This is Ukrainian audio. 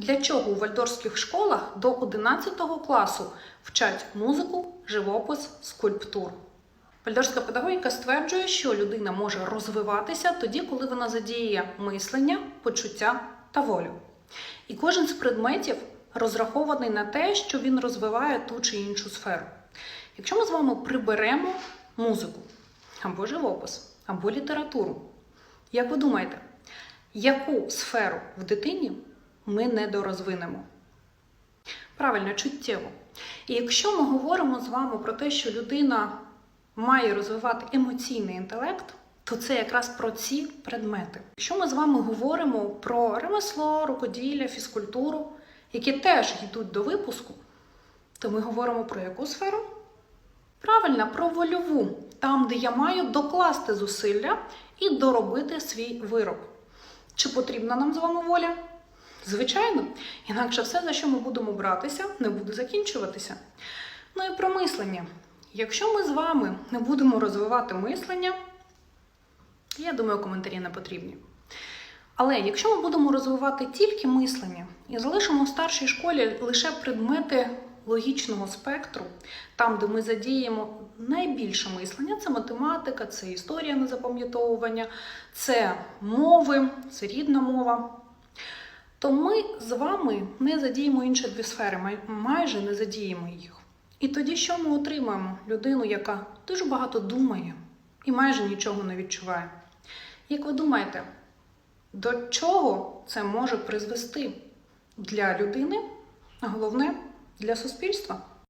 Для чого у вальдорфських школах до 11 класу вчать музику, живопис, скульптуру? Вальдорфська педагогіка стверджує, що людина може розвиватися тоді, коли вона задіє мислення, почуття та волю. І кожен з предметів розрахований на те, що він розвиває ту чи іншу сферу. Якщо ми з вами приберемо музику, або живопис, або літературу, як ви думаєте, яку сферу в дитині ми недорозвинемо? Правильно, чуттєво. І якщо ми говоримо з вами про те, що людина має розвивати емоційний інтелект, то це якраз про ці предмети. Якщо ми з вами говоримо про ремесло, рукоділля, фізкультуру, які теж йдуть до випуску, то ми говоримо про яку сферу? Правильно, про вольову, там, де я маю докласти зусилля і доробити свій вироб. Чи потрібна нам з вами воля? Звичайно, інакше все, за що ми будемо братися, не буде закінчуватися. Ну і про мислення. Якщо ми з вами не будемо розвивати мислення, я думаю, коментарі не потрібні. Але якщо ми будемо розвивати тільки мислення і залишимо в старшій школі лише предмети логічного спектру, там, де ми задіємо найбільше мислення, це математика, це історія на запам'ятовування, це мови, це рідна мова, то ми з вами не задіємо інші дві сфери, май- майже не задіємо їх. І тоді що ми отримаємо? Людину, яка дуже багато думає і майже нічого не відчуває. Як ви думаєте, до чого це може призвести для людини, а головне для суспільства?